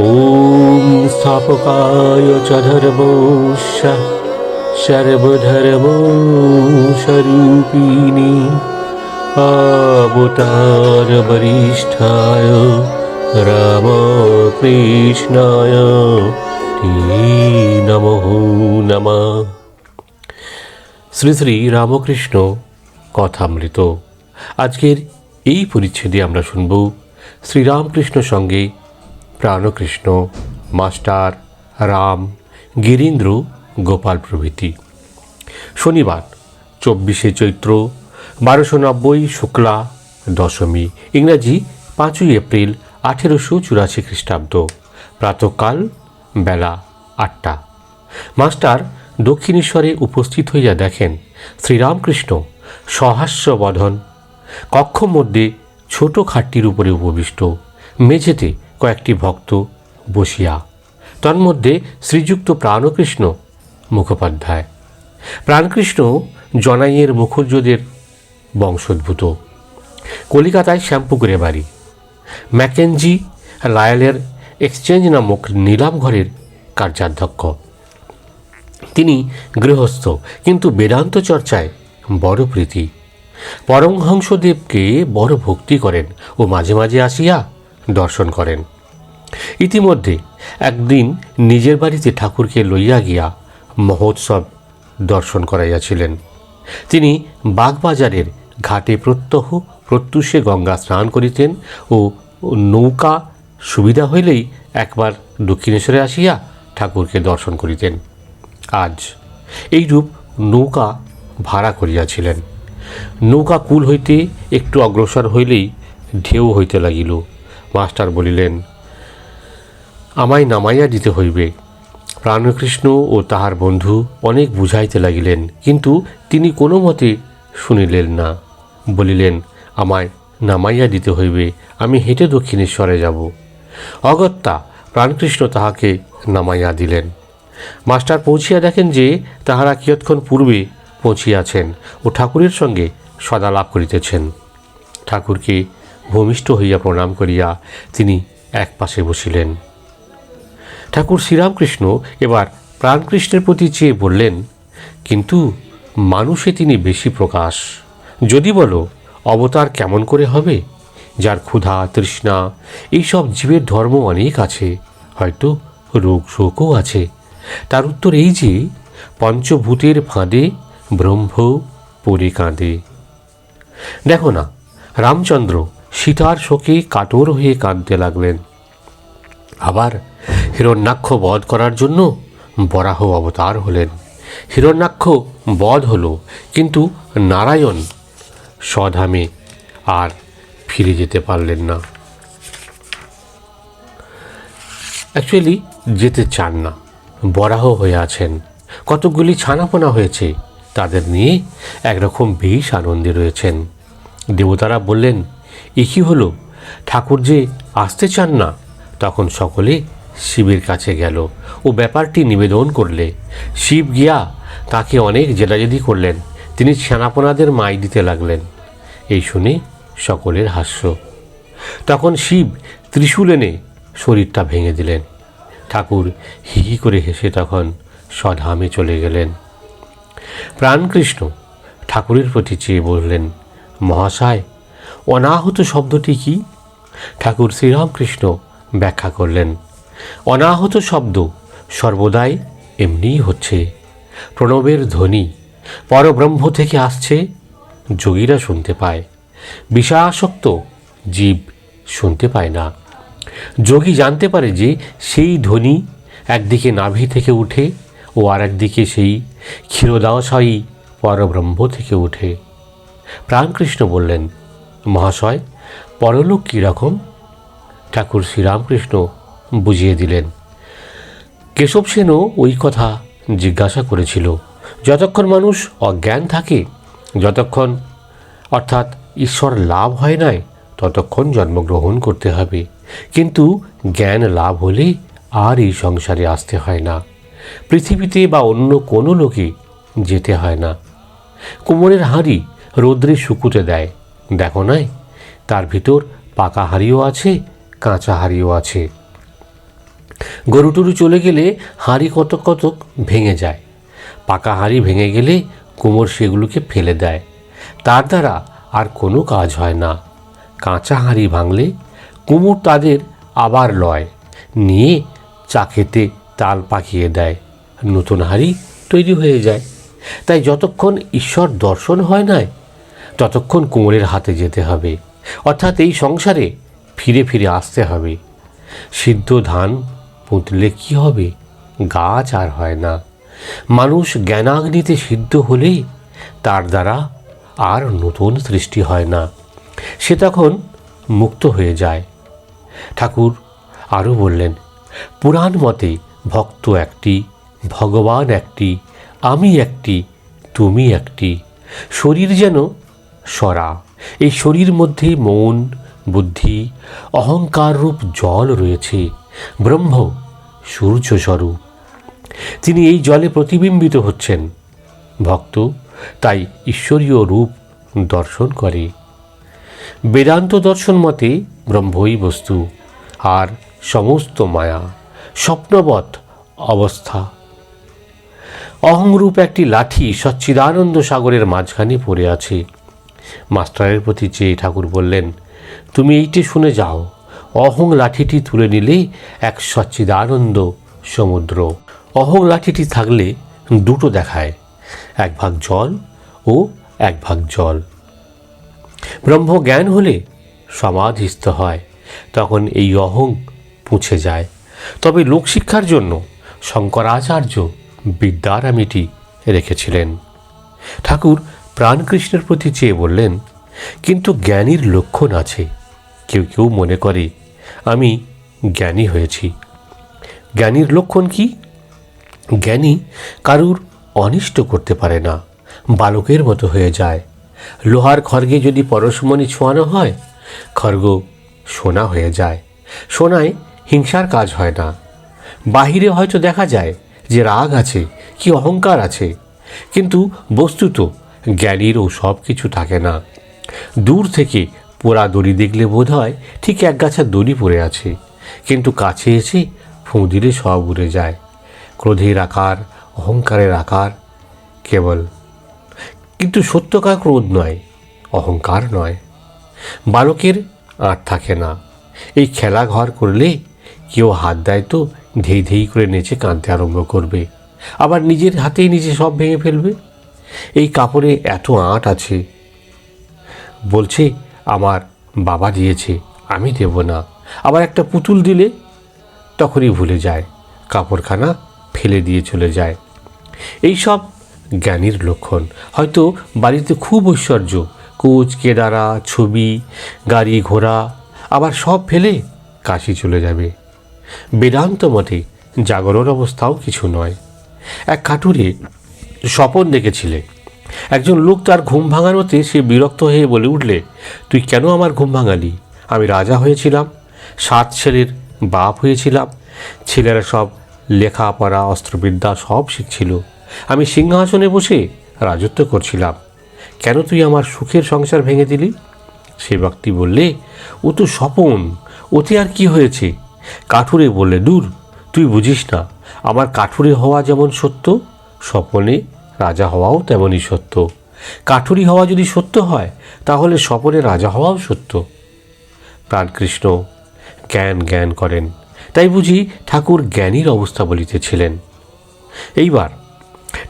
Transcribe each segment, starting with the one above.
ॐ स्थापकाय च धर्मस्य सर्वधर्मस्वरूपिणि अवतारवरिष्ठाय রামকৃষ্ণায় নমঃ নমঃ শ্রী শ্রী রামকৃষ্ণ কথামৃত আজকের এই পরিচ্ছেদে আমরা শুনব শ্রীরামকৃষ্ণ সঙ্গে প্রাণকৃষ্ণ, মাস্টার, রাম, গিরীন্দ্র, গোপাল প্রভৃতি। শনিবার, চব্বিশে চৈত্র, বারোশো নব্বই শুক্লা দশমী, ইংরাজি, পাঁচই এপ্রিল আঠেরোশো চুরাশি খ্রিস্টাব্দ। প্রাতকাল, বেলা আটটা। মাস্টার দক্ষিণেশ্বরে উপস্থিত হইয়া দেখেন শ্রীরামকৃষ্ণ সহাস্য বধন কক্ষ মধ্যে ছোট খাটটির উপরে উপবিষ্ট, মেঝেতে কয়েকটি ভক্ত বসিয়া। তন্মধ্যে শ্রীযুক্ত প্রাণকৃষ্ণ মুখোপাধ্যায়। প্রাণকৃষ্ণ জনাইয়ের মুখুজ্জদের বংশোদ্ভূত। কলিকাতায় শ্যাম্পুকুরে বাড়ি। ম্যাকেনজি লায়ালের এক্সচেঞ্জ নামক নিলাম ঘরের কার্যাধ্যক্ষ। তিনি গৃহস্থ, কিন্তু বেদান্ত চর্চায় বড় প্রীতি। পরমহংসদেবকে বড় ভক্তি করেন ও মাঝে মাঝে আসিয়া দর্শন করেন। ইতিমধ্যে একদিন নিজের বাড়িতে ঠাকুরকে লইয়া গিয়া মহোৎসব দর্শন করাইয়াছিলেন। তিনি বাগবাজারের ঘাটে প্রত্যহ প্রত্যুষে গঙ্গা স্নান করিতেন ও নৌকা সুবিধা হইলেই একবার দক্ষিণেশ্বরে আসিয়া ঠাকুরকে দর্শন করিতেন। আজ এইরূপ নৌকা ভাড়া করিয়াছিলেন। নৌকা কুল হইতে একটু অগ্রসর হইলেই ঢেউ হইতে লাগিল। মাস্টার বলিলেন, আমায় নামাইয়া দিতে হইবে। প্রাণকৃষ্ণ ও তাহার বন্ধু অনেক বুঝাইতে লাগিলেন, কিন্তু তিনি কোনো মতে শুনিলেন না। বলিলেন, আমায় নামাইয়া দিতে হইবে, আমি হেঁটে দক্ষিণেশ্বরে যাব। অগত্যা প্রাণকৃষ্ণ তাহাকে নামাইয়া দিলেন। মাস্টার পৌঁছিয়া দেখেন যে তাহারা কিয়ৎক্ষণ পূর্বে পৌঁছিয়াছেন ও ঠাকুরের সঙ্গে সদালাপ করিতেছেন। ঠাকুরকে ভূমিষ্ঠ হইয়া প্রণাম করিয়া তিনি এক পাশে বসিলেন। ঠাকুর শ্রীরামকৃষ্ণ এবার প্রাণকৃষ্ণের প্রতি চেয়ে বললেন, কিন্তু মানুষে তিনি বেশি প্রকাশ। যদি বলো, অবতার কেমন করে হবে? যার ক্ষুধা, তৃষ্ণা, এইসব জীবের ধর্ম অনেক আছে, হয়তো রোগ শোকও আছে। তার উত্তর এই যে, পঞ্চভূতের ফাঁদে ব্রহ্ম পরে কাঁদে। দেখো না, রামচন্দ্র সীতার শোকে কাতর হয়ে কাঁদতে লাগলেন। আবার হিরণ্যাক্ষ বধ করার জন্য বরাহ অবতার হলেন। হিরণ্যাক্ষ বধ হলো, কিন্তু নারায়ণ স্বধামে আর ফিরে যেতে পারলেন না। অ্যাকচুয়ালি যেতে চান না, বরাহ হয়ে আছেন। কতকগুলি ছানাপোনা হয়েছে, তাদের নিয়ে একরকম বেশ আনন্দে রয়েছেন। দেবতারা বললেন এ কী হলো, ঠাকুর যে আসতে চান না, তখন সকলে শিবের কাছে গেল ও ব্যাপারটি নিবেদন করলে। শিব গিয়া তাকে অনেক জেদাজেদি করলেন, তিনি ছানাপোনাদের মাই দিতে লাগলেন। এই শুনে সকলের হাস্য। তখন শিব ত্রিশূল এনে শরীরটা ভেঙে দিলেন। ঠাকুর হি হি করে হেসে তখন স্বধামে চলে গেলেন। প্রাণকৃষ্ণ ঠাকুরের প্রতি চেয়ে বললেন, মহাশয় অনাহত শব্দটি কি? ঠাকুর শ্রীরামকৃষ্ণ ব্যাখ্যা করলেন, অনাহত শব্দ সর্বদাই এমনিই হচ্ছে। প্রণবের ধ্বনি পরব্রহ্ম থেকে আসছে, যোগীরা শুনতে পায়। বিষাসক্ত জীব শুনতে পায় না। যোগী জানতে পারে যে সেই ধ্বনি একদিকে নাভি থেকে উঠে ও আর একদিকে সেই ক্ষীরদাশায়ী পরব্রহ্ম থেকে উঠে। প্রাণকৃষ্ণ বললেন মহাশয়, পরলোক কীরকম ঠাকুর শ্রীরামকৃষ্ণ বুঝিয়ে দিলেন। কেশব সেনও ওই কথা জিজ্ঞাসা করেছিল। যতক্ষণ মানুষ অজ্ঞান থাকে, যতক্ষণ অর্থাৎ ঈশ্বর লাভ হয় নাই, ততক্ষণ জন্মগ্রহণ করতে হবে। কিন্তু জ্ঞান লাভ হলে আর এই সংসারে আসতে হয় না। পৃথিবীতে বা অন্য কোনো লোকে যেতে হয় না। কোমরের হাঁড়ি রৌদ্রে শুকুতে দেয়। দেখো নাই, তার ভিতর পাকা হাঁড়িও আছে, কাঁচা হাঁড়িও আছে। গরু টরু চলে গেলে হাঁড়ি কতক কতক ভেঙে যায়। পাকা হাঁড়ি ভেঙে গেলে কুমোর সেগুলোকে ফেলে দেয়। তার দ্বারা আর কোনো কাজ হয় না। কাঁচা হাঁড়ি ভাঙলে কুমোর তাদের আবার লয়, নিয়ে চাকেতে তাল পাকিয়ে দেয়। নতুন হাঁড়ি তৈরি হয়ে যায়। তাই যতক্ষণ ঈশ্বর দর্শন হয় নাই ততক্ষণ কুমোরের হাতে যেতে হবে। অর্থাৎ এই সংসারে ফিরে ফিরে আসতে হবে। সিদ্ধ ধান পুঁতলে কি হবে? গাছ আর হয় না। মানুষ জ্ঞানাগ্নিতে সিদ্ধ হলেই তার দ্বারা আর নতুন সৃষ্টি হয় না। সে তখন মুক্ত হয়ে যায়। ঠাকুর আরও বললেন, পুরাণ মতে ভক্ত একটি, ভগবান একটি, আমি একটি, তুমি একটি। শরীর যেন সরা। এই শরীর মধ্যে মন, বুদ্ধি, অহংকার রূপ জল রয়েছে। ব্রহ্ম, সূর্য স্বরূপ। তিনি এই জলে প্রতিবিম্বিত হচ্ছেন। ভক্ত তাই ঈশ্বরীয় রূপ দর্শন করে। বেদান্ত দর্শন মতে ব্রহ্মই বস্তু, আর সমস্ত মায়া, স্বপ্নবৎ অবস্থা। অহংরূপ একটি লাঠি সচ্চিদানন্দ সাগরের মাঝখানে পড়ে আছে। মাস্টারের প্রতি চেয়ে ঠাকুর বললেন, তুমি এইটি শুনে যাও। অহং লাঠিটি তুলে নিলেই এক সচ্চিদানন্দ সমুদ্র। অহং লাঠিটি থাকলে দুটো দেখায়, এক ভাগ জল ও এক ভাগ জল। ব্রহ্ম জ্ঞান হলে সমাধিস্থ হয়, তখন এই অহং পুঁছে যায়। তবে লোকশিক্ষার জন্য শঙ্করাচার্য বিদ্যারামিটি রেখেছিলেন। ঠাকুর প্রাণকৃষ্ণের প্রতি চেয়ে বললেন, কিন্তু জ্ঞানীর লক্ষণ আছে। কেউ কেউ মনে করে, আমি জ্ঞানী হয়েছি। জ্ঞানীর লক্ষণ কি? জ্ঞানী কারুর অনিষ্ট করতে পারে না, বালকের মতো হয়ে যায়। লোহার খড়গে যদি পরশমণি ছোঁয়ানো হয়, খড়গ সোনা হয়ে যায়। সোনায় হিংসার কাজ হয় না। বাহিরে হয়তো দেখা যায় যে রাগ আছে, কি অহংকার আছে। কিন্তু বস্তুত জ্ঞানীরও সব কিছু থাকে না। দূর থেকে পোড়া দড়ি দেখলে বোধ হয় ঠিক এক গাছা দড়ি পড়ে আছে। কিন্তু কাছে এসে ফুঁ দিলে সব উড়ে যায়। ক্রোধের আকার, অহংকারের আকার কেবল। কিন্তু সত্যকার ক্রোধ নয়, অহংকার নয়। বালকের আর থাকে না। এই খেলা ঘর করলে কেউ হাত দেয় তো ধেই ধেই করে নেচে কাঁদতে আরম্ভ করবে। আবার নিজের হাতেই নিজে সব ভেঙে ফেলবে। এই কাপড়ে এত আঁট আছে। বলছে, আমার বাবা দিয়েছে, আমি দেব না। আবার একটা পুতুল দিলে তখনই ভুলে যায়, কাপড়খানা ফেলে দিয়ে চলে যায়। এই সব জ্ঞানীর লক্ষণ। হয়তো বাড়িতে খুব ঐশ্বর্য, কোচ, কেদারা, ছবি, গাড়ি ঘোড়া, আবার সব ফেলে কাশি চলে যাবে। বেদান্ত মতে জাগরণ অবস্থাও কিছু নয়। এক কাঠুরে স্বপন দেখেছিলে। একজন লোক তার ঘুম ভাঙানোতে সে বিরক্ত হয়ে বলে উঠলে, তুই কেন আমার ঘুম ভাঙালি? আমি রাজা হয়েছিলাম, সাত ছেলের বাপ হয়েছিলাম, ছেলেরা সব লেখাপড়া, অস্ত্রবিদ্যা সব শিখছিল। আমি সিংহাসনে বসে রাজত্ব করছিলাম। কেন তুই আমার সুখের সংসার ভেঙে দিলি? সে ব্যক্তি বললে, ও তো স্বপন, ওতে আর কি হয়েছে? কাঠুরে বললে, দূর, তুই বুঝিস না, আমার কাঠুরে হওয়া যেমন সত্য, স্বপনে রাজা হওয়াও তেমনই সত্য। কাঠুরি হওয়া যদি সত্য হয়, তাহলে স্বপনে রাজা হওয়াও সত্য। প্রাণকৃষ্ণ জ্ঞান জ্ঞান করেন, তাই বুঝি ঠাকুর জ্ঞানীর অবস্থা বলিতেছিলেন। এইবার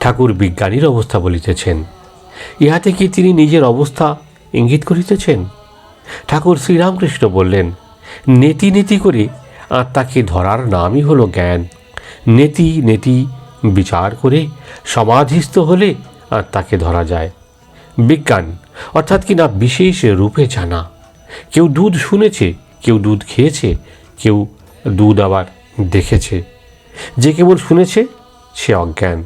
ঠাকুর বিজ্ঞানীর অবস্থা বলিতেছেন। ইহাতে কি তিনি নিজের অবস্থা ইঙ্গিত করিতেছেন? ঠাকুর শ্রীরামকৃষ্ণ বললেন, নেতি নেতি করে, আত্মাকে ধরার নামই হলো জ্ঞান। নেতি নেতি বিচার করে সমাধিস্থ হলে আত্মাকে ধরা যায়। বিজ্ঞান, অর্থাৎ কিনা বিশেষ রূপে জানা। কেউ দুধ শুনেছে, কেউ দুধ খেয়েছে, কেউ দুধ আবার দেখেছে। যে কেবল শুনেছে, সে অজ্ঞান।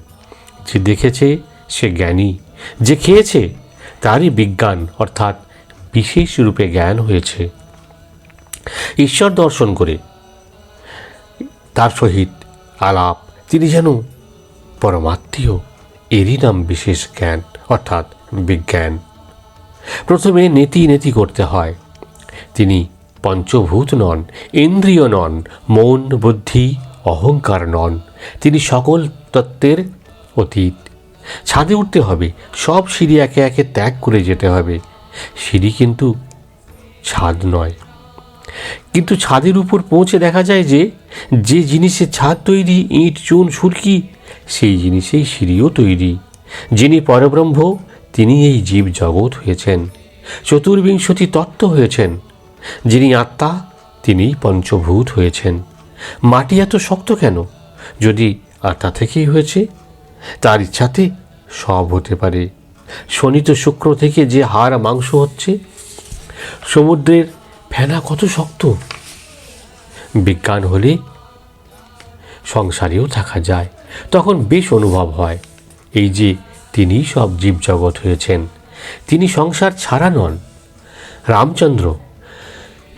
যে দেখেছে, সে জ্ঞানী। যে খেয়েছে, তারই বিজ্ঞান, অর্থাৎ বিশেষ রূপে জ্ঞান হয়েছে। ঈশ্বর দর্শন করে, তার সহিত আলাপ, তিনি যেন পরমাত্মীয় এরই নাম বিশেষ জ্ঞান, অর্থাৎ বিজ্ঞান। প্রথমে নেতি নেতি করতে হয়। তিনি পঞ্চভূত নন, ইন্দ্রিয় নন, মন, বুদ্ধি, অহংকার নন। তিনি সকল তত্ত্বের অতীত। ছাদে উঠতে হবে, সব সিঁড়ি একে একে ত্যাগ করে যেতে হবে। সিঁড়ি কিন্তু ছাদ নয়। কিন্তু ছাদের উপর পৌঁছে দেখা যায় যে যে জিনিসের ছাদ তৈরি, ইট, চুন, সুরকি সেই জিনিসেই সিঁড়িও তৈরি। যিনি পরব্রহ্ম তিনি এই জীব জগৎ হয়েছেন। চতুর্বিংশতি তত্ত্ব হয়েছেন। যিনি আত্মা, তিনিই পঞ্চভূত হয়েছেন। মাটি এত শক্ত কেন? যদি আত্মা থেকেই হয়েছে, তার ইচ্ছাতে সব হতে পারে। শনিত শুক্র থেকে যে হাড় মাংস হচ্ছে, সমুদ্রের ফেনা কত শক্ত? বিজ্ঞান হলে সংসারেও থাকা যায়। তখন বেশ অনুভব হয়। এই যে তিনি সব জীবজগৎ হয়েছেন, তিনি সংসার ছাড়া নন। রামচন্দ্র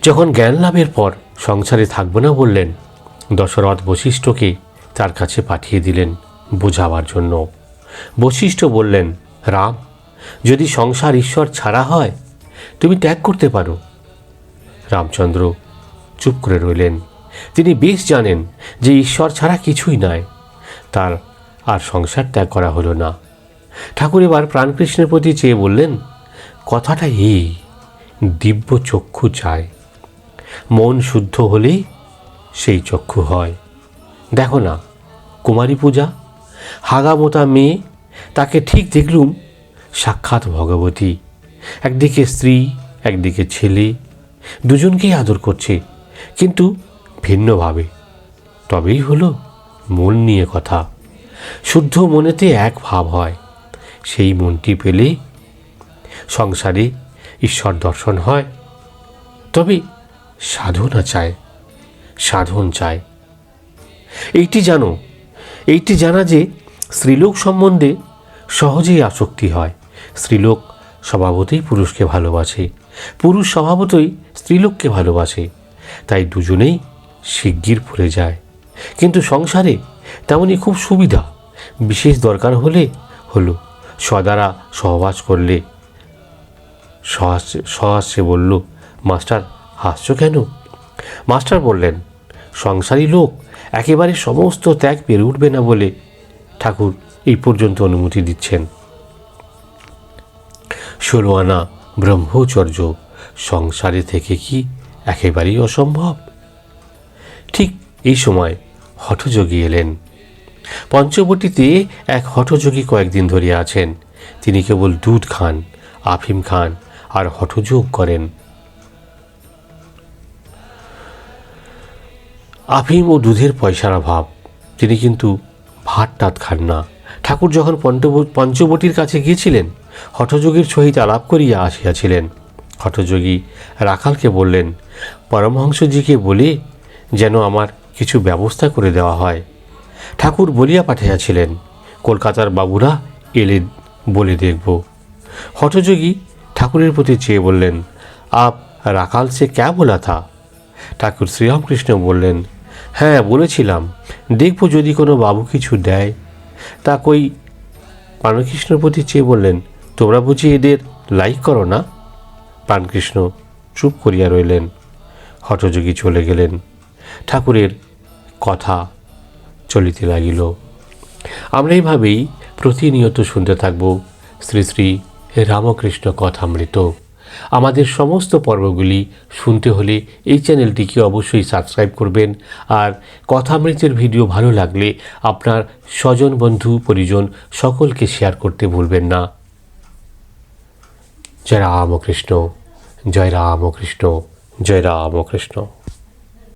যখন জ্ঞান লাভের পর সংসারে থাকব না বললেন, দশরথ বশিষ্ঠকে তার কাছে পাঠিয়ে দিলেন বোঝাবার জন্য। বশিষ্ঠ বললেন, রাম, যদি সংসার ঈশ্বর ছাড়া হয়, তুমি ত্যাগ করতে পারো। রামচন্দ্র চুপ করে রইলেন। তিনি বেশ জানেন যে ঈশ্বর ছাড়া কিছুই নয়। তার আর সংসার ত্যাগ করা হলো না। ঠাকুর এবার প্রাণকৃষ্ণের প্রতি চেয়ে বললেন, কথাটা এই, দিব্য চক্ষু চায়। মন শুদ্ধ হলেই সেই চক্ষু হয়। দেখো না, কুমারী পূজা, হাগামোতা মেয়ে, তাকে ঠিক দেখলুম সাক্ষাৎ ভগবতী। একদিকে স্ত্রী, একদিকে ছেলে, দুজনকেই আদর করছে, কিন্তু ভিন্নভাবে। তবেই হলো মন নিয়ে কথা। শুদ্ধ মনেতে এক ভাব হয়। সেই মনটি পেলে সংসারে ঈশ্বর দর্শন হয়। তবে সাধনা চায়, সাধন চায়। এইটি জানো, এইটি জানা যে স্ত্রীলোক সম্বন্ধে সহজেই আসক্তি হয়। স্ত্রীলোক স্বভাবতই পুরুষকে ভালোবাসে, পুরুষ স্বভাবতই স্ত্রীলোককে ভালোবাসে। তাই দুজনেই শিগগির পড়ে যায়। কিন্তু সংসারে তেমনই খুব সুবিধা। বিশেষ দরকার হলে হলো সদারা সহবাস করলে। সহাস্যে সহাস্যে বলল, মাস্টার, হাসছ কেন? মাস্টার বললেন, সংসারী লোক একেবারে সমস্ত ত্যাগ পেরে উঠবে না বলে ঠাকুর এই পর্যন্ত অনুমতি দিচ্ছেন। ষোলো আনা ব্রহ্মচর্য, সংসারে থেকে কি একেবারেই অসম্ভব? ঠিক এই সময় হঠযোগী এলেন। পঞ্চবটিতে এক হঠযোগী কয়েকদিন ধরিয়া আছেন। তিনি কেবল দুধ খান, আফিম খান আর হঠযোগ করেন। আফিম ও দুধের পয়সার অভাব। তিনি কিন্তু ভাত টাত খান না। ঠাকুর যখন পঞ্চব- পঞ্চবটির কাছে গিয়েছিলেন, হঠযোগীর সহিত আলাপ করিয়া আসিয়াছিলেন। হঠযোগী রাখালকে বললেন, পরমহংসজিকে বলে যেন আমার কিছু ব্যবস্থা করে দেওয়া হয়। ঠাকুর বলিয়া পাঠিয়েছিলেন কলকাতার বাবুরা এলে বলে দেখব। হঠযোগী ঠাকুরের প্রতি চেয়ে বললেন, আপ রাখাল সে ক্যা বলা থা? ঠাকুর শ্রীরামকৃষ্ণ বললেন হ্যাঁ বলেছিলাম। দেখব যদি কোনো বাবু কিছু দেয়। তা কই? প্রাণকৃষ্ণর প্রতি চেয়ে বললেন, তোমরা বুঝি এদের লাইক করো না? প্রাণকৃষ্ণ চুপ করিয়া রইলেন। হঠযোগী চলে গেলেন। ঠাকুরের কথা চলিতে লাগিল। আমরা এইভাবেই প্রতিনিয়ত শুনতে থাকব শ্রী শ্রী রামকৃষ্ণ কথামৃত। আমাদের সমস্ত পর্বগুলি শুনতে হলে এই চ্যানেলটিকে অবশ্যই সাবস্ক্রাইব করবেন আর কথামৃতের ভিডিও ভালো লাগলে আপনার স্বজন বন্ধু, পরিজন সকলকে শেয়ার করতে ভুলবেন না। জয় রামকৃষ্ণ জয় রামকৃষ্ণ জয় রামকৃষ্ণ।